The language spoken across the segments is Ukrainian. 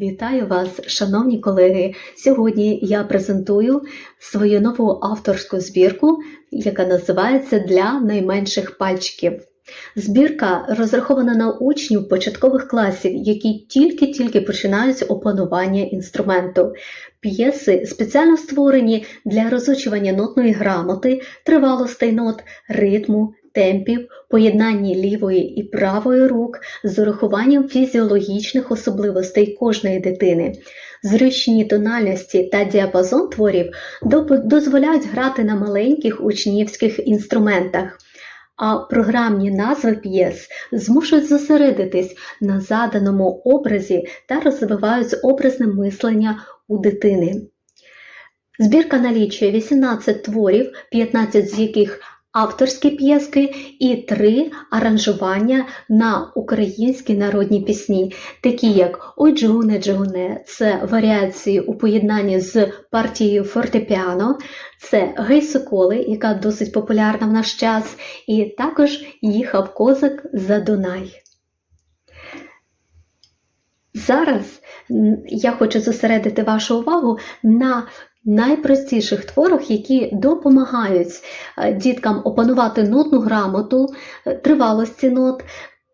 Вітаю вас, шановні колеги! Сьогодні я презентую свою нову авторську збірку, яка називається Для найменших пальчиків. Збірка розрахована на учнів початкових класів, які тільки-тільки починають опанування інструменту. П'єси спеціально створені для розучування нотної грамоти, тривалостей нот, ритму, темпів, поєднання лівої і правої рук з урахуванням фізіологічних особливостей кожної дитини. Зручні тональності та діапазон творів дозволяють грати на маленьких учнівських інструментах. А програмні назви п'єс змушують зосередитись на заданому образі та розвивають образне мислення у дитини. Збірка налічує 18 творів, 15 з яких авторські п'єски і 3 аранжування на українські народні пісні, такі як «Ой Джуне Джуне, це варіації у поєднанні з партією фортепіано, це Гей Соколи, яка досить популярна в наш час, і також Їхав козак за Дунай. Зараз я хочу зосередити вашу увагу на найпростіших творах, які допомагають е, діткам опанувати нотну грамоту, е, тривалості нот,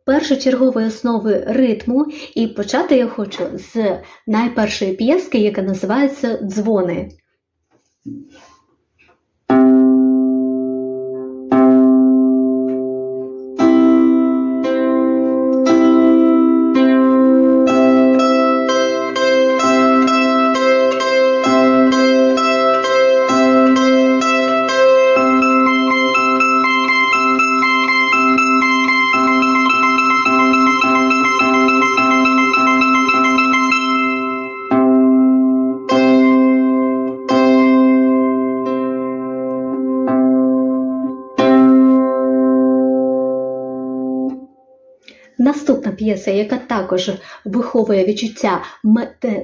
першочергової основи ритму. І почати я хочу з найпершої п'єски, яка називається Дзвони. Наступна п'єса, яка також виховує відчуття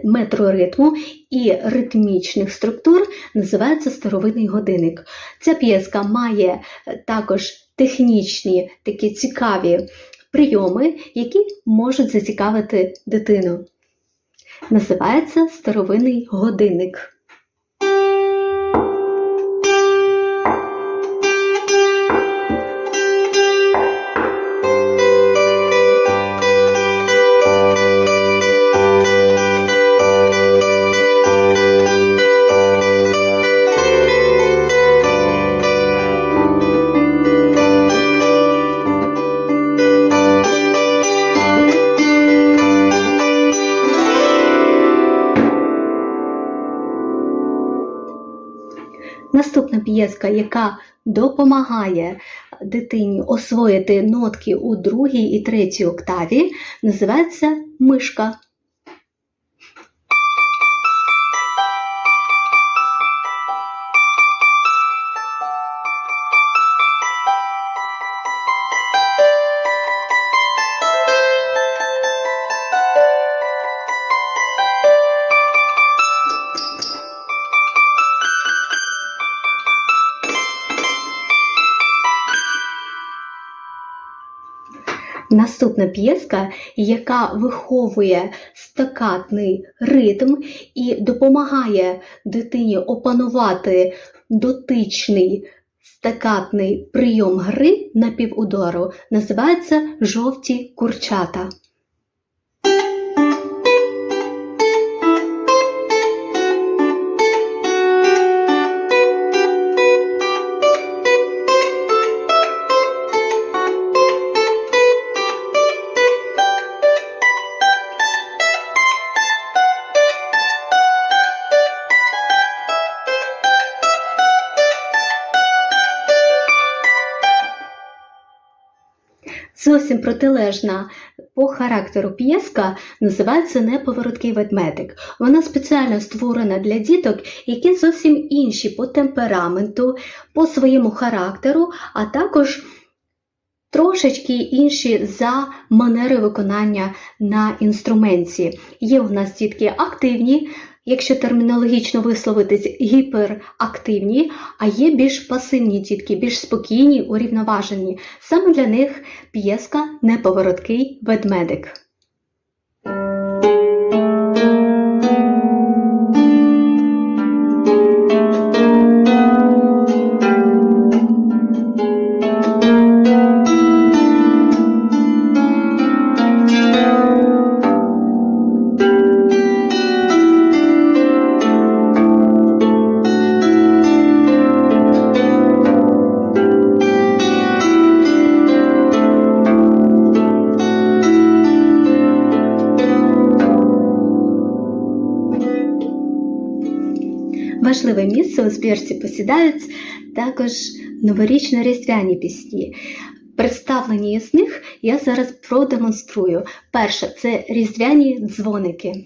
метроритму і ритмічних структур, називається Старовинний годинник. Ця п'єска має е, також технічні такі цікаві прийоми, які можуть зацікавити дитину. Називається Старовинний годинник. П'єска, яка допомагає дитині освоїти нотки у другій і третій октаві, називається Мишка. Наступна п'єска, яка виховує стакатний ритм і допомагає дитині опанувати дотичний стакатний прийом гри на півудору, називається жовті курчата. Зовсім протилежна по характеру п'єска називається Неповороткий ведмедик. Вона спеціально створена для діток, які зовсім інші по темпераменту, по своєму характеру, а також трошечки інші за манери виконання на інструменті. Є у нас дітки активні, якщо термінологічно висловитись, гіперактивні, а є більш пасивні дітки, більш спокійні, урівноважені. Саме для них п'єска Неповороткий ведмедик. Важливе місце у збірці посідають також новорічно-різдвяні пісні. Представлені із них я зараз продемонструю. Перше це різдвяні дзвоники.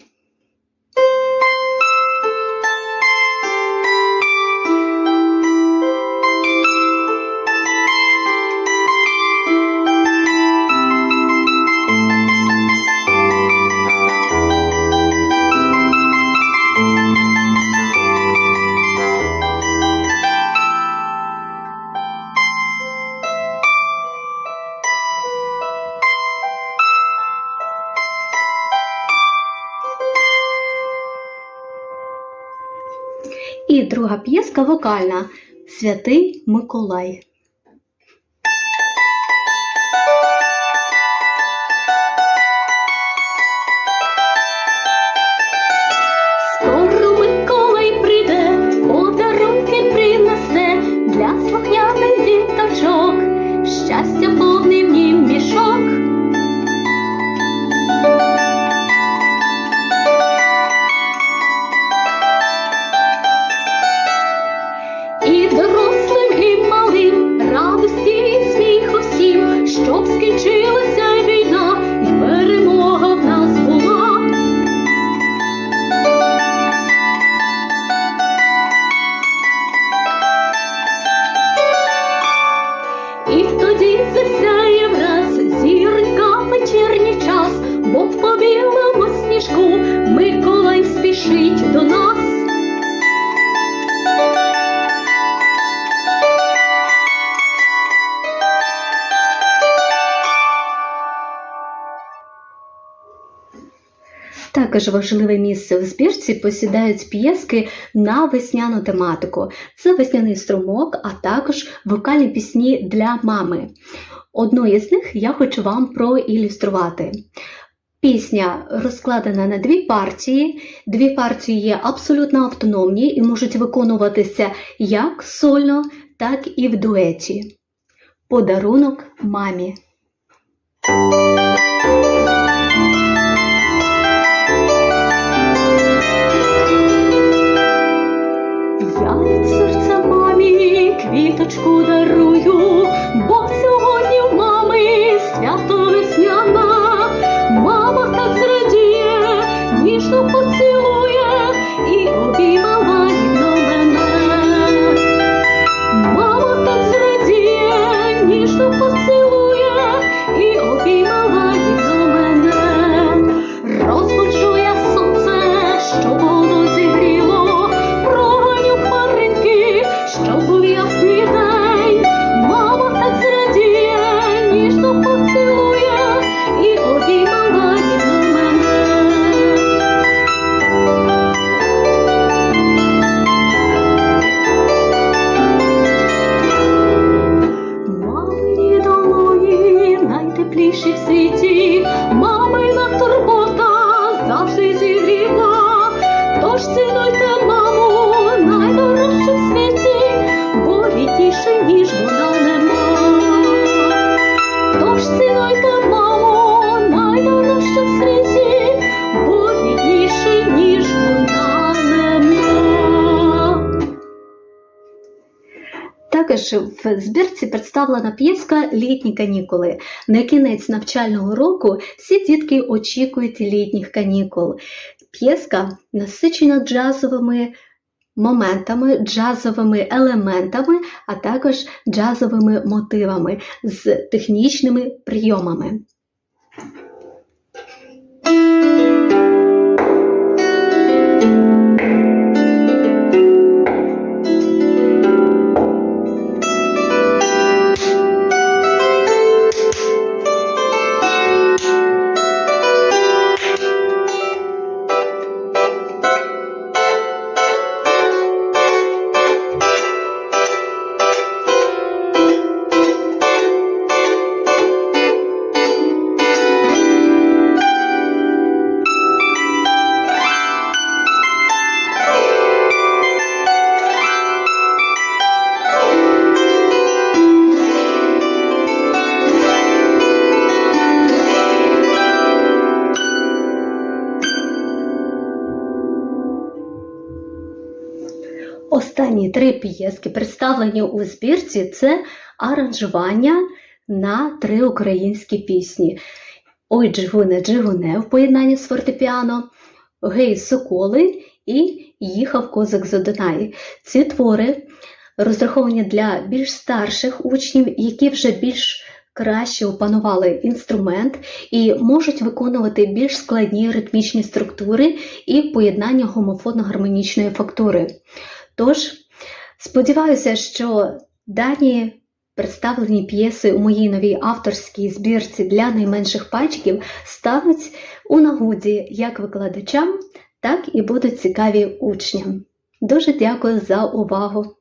І друга п'єска вокальна Святий Миколай. Щастя повний в нім мішок. Також важливе місце в збірці посідають п'єски на весняну тематику. Це весняний струмок, а також вокальні пісні для мами. Одну із них я хочу вам проілюструвати. Пісня розкладена на дві партії. Дві партії є абсолютно автономні і можуть виконуватися як сольно, так і в дуеті. Подарунок мамі. Найтепліші в світі, мамина турбота завжди зігріла, Тож цінуйте маму найдорожчу в світі, бо рідніше, ніж вона нема. Тож цінуйте маму найдорожчу в світі, Також в збірці представлена п'єска Літні канікули. На кінець навчального року всі дітки очікують літніх канікул. П'єска насичена джазовими моментами, джазовими елементами, а також джазовими мотивами з технічними прийомами. Останні три п'єски, представлені у збірці, це аранжування на три українські пісні. Ой, Джигуне, Джигуне в поєднанні з фортепіано, Гей, Соколи і Їхав козак з Одонаї. Ці твори розраховані для більш старших учнів, які вже більш краще опанували інструмент і можуть виконувати більш складні ритмічні структури і поєднання гомофонно-гармонічної фактури. Тож, сподіваюся, що дані представлені п'єси у моїй новій авторській збірці для найменших пальчиків стануть у нагоді як викладачам, так і будуть цікаві учням. Дуже дякую за увагу!